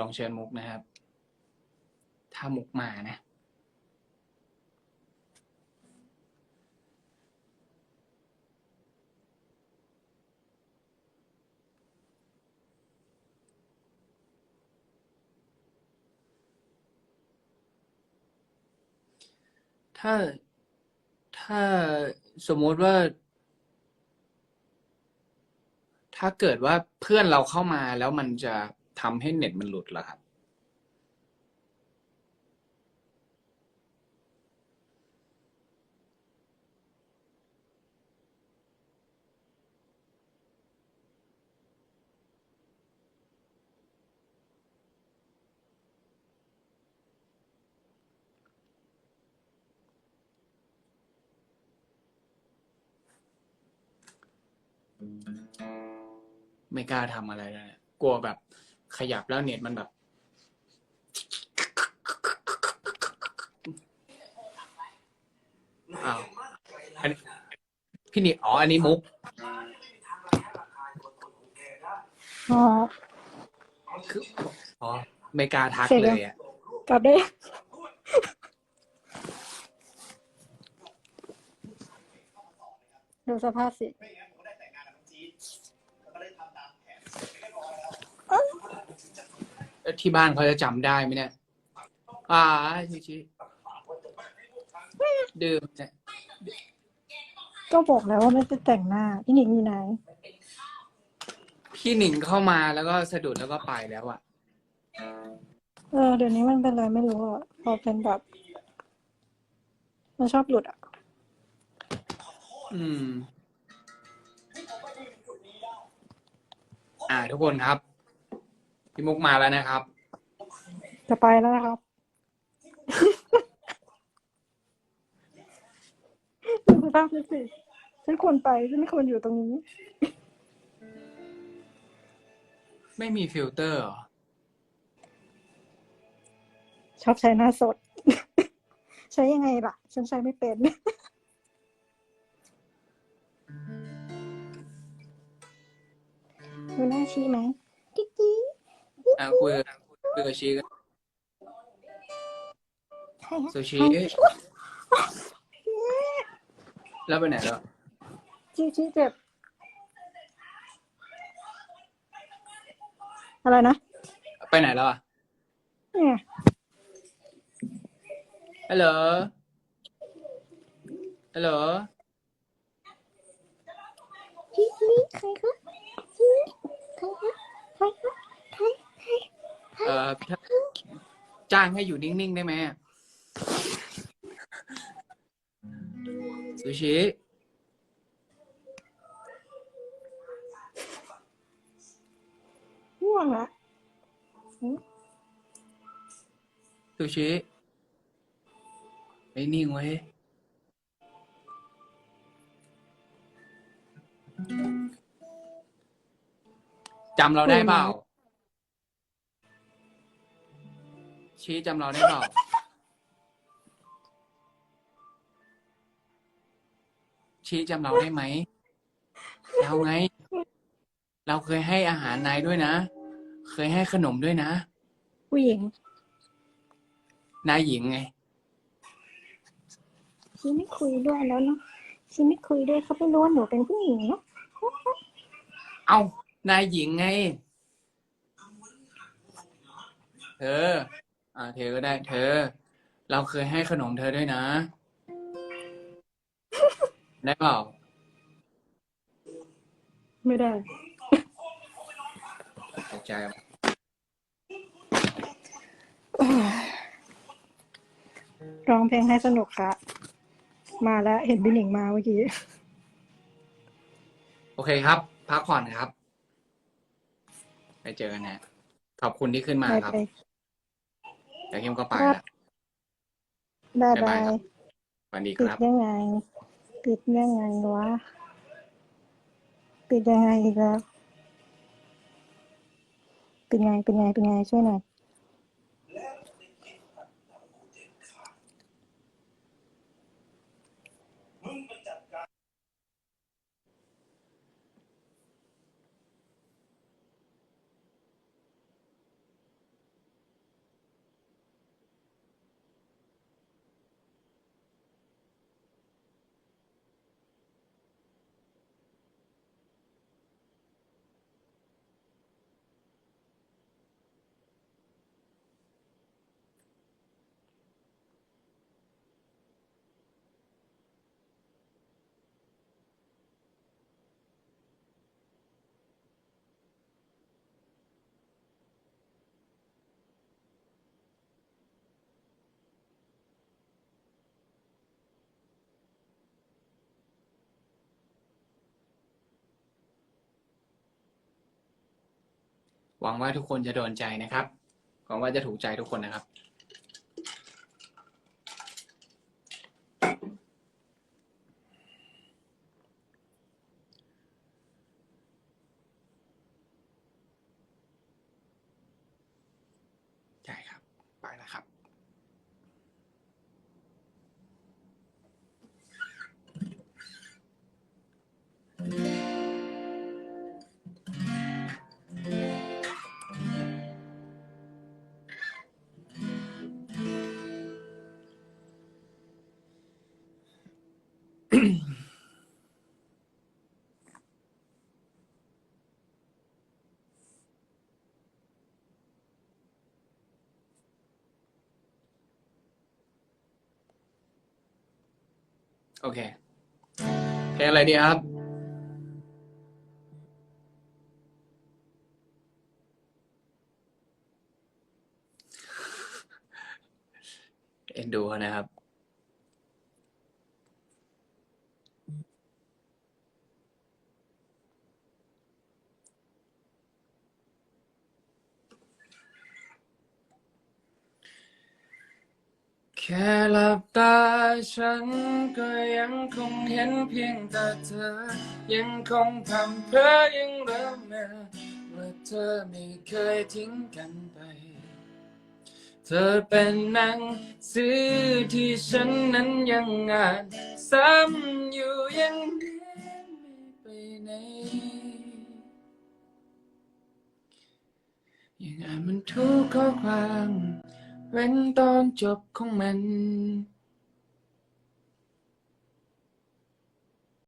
ลองเชิญมุกนะครับ ถ้ามุกมานะ ถ้าถ้าสมมติว่า ถ้าเกิดว่าเพื่อนเราเข้ามาแล้วมันจะ ทำให้เน็ตมันหลุดเหรอครับ ไม่กล้าทำอะไรเลยกลัวแบบ ขยับแล้วเน็ตมันแบบ อ้าวอันนี้พี่นี่อ๋อ อันนี้มุก อ๋อคืออ๋อไม่กล้าทักเสร็จเลแล้วยอะ กลับได้ดูสภาพสิ แล้ว ที่บ้านเขาจะจำได้ไหมเนี่ยอ่าชิชิดื่มเนี่ยก็บอกแล้วว่าไม่ได้แต่งหน้าพี่หนิงอยู่ไหน พี่หนิงเข้ามาแล้วก็สะดุดแล้วก็ไปแล้วอะเออเดี๋ยวนี้มันเป็นอะไรไม่รู้อะ พอเป็นแบบ มันชอบหลุดอะ อืม อ่า ทุกคนครับ พี่มุกมาแล้วนะครับ จะไปแล้วนะครับ ดูสภาพนี่สิฉันควรไปฉันไม่ควรอยู่ตรงนี้ ไม่มีฟิลเตอร์เหรอชอบใช้หน้าสด ใช้ยังไงล่ะ ฉันใช้ไม่เป็น ดูหน้าชี้ไหมกิ๊กกิ๊ก อะคุยกับคุยกับชีกันใครฮะซูชิแล้วไปไหนแล้วชี้ชี้เจ็บ อะไรนะ ไปไหนแล้วอะเนี่ยฮัลโหลฮัลโหลชี้ชี้ใครคะชี้ใครคะใครคะใครใคร เอ่อถ้าจ้างให้อยู่นิ่ง ๆ ได้ไหมอะซูชิง่วงละซูชิไม่นิ่งเว้ยจำเราได้เปล่า ชี้จำเราได้เปล่า ชี้จำเราได้ไหมเราไง เราเคยให้อาหารนายด้วยนะ เคยให้ขนมด้วยนะ ผู้หญิงนายหญิงไง ชี้ไม่คุยด้วยแล้วเนาะชี้ไม่คุยด้วยเขาไม่รู้ว่าหนูเป็นผู้หญิงเนาะเอ้านายหญิงไง เธอ อ่าเธอก็ได้เธอ เราเคยให้ขนมเธอด้วยนะ ได้เปล่า ไม่ได้ ตกใจอะร้องเพลงให้สนุกค่ะ มาแล้วเห็นพี่หนิงมาเมื่อกี้ โอเคครับ พักผ่อนครับ ไปเจอกันนะขอบคุณที่ขึ้นมาไปครับ ไป เดี๋ยวคิมก็ไปครัแล้บวได้บ๊ายได้บายครับ สวัสดีคปิดรับ ยังไงปิดยังไงวะปิดยังไงอีกแล้วเป็นไงเป็นไงเป็นไงช่วยหน่อย หวังว่าทุกคนจะโดนใจนะครับหวังว่าจะถูกใจทุกคนนะครับ โอเคเพลงอะไรดีครับ เอ็นดูนะครับ แค่หลับตาฉันก็ยังคงเห็นเพียงแต่เธอ ยังคงทำเพ้อยังเริ่มเมื่อว่าเธอไม่เคยทิ้งกันไป เธอเป็นหนังสือที่ฉันนั้นยังอ่านซ้ำอยู่ยังเรียนไม่ไปไหนยังอ่านมันทุกข้อความ เว้นตอนจบของมัน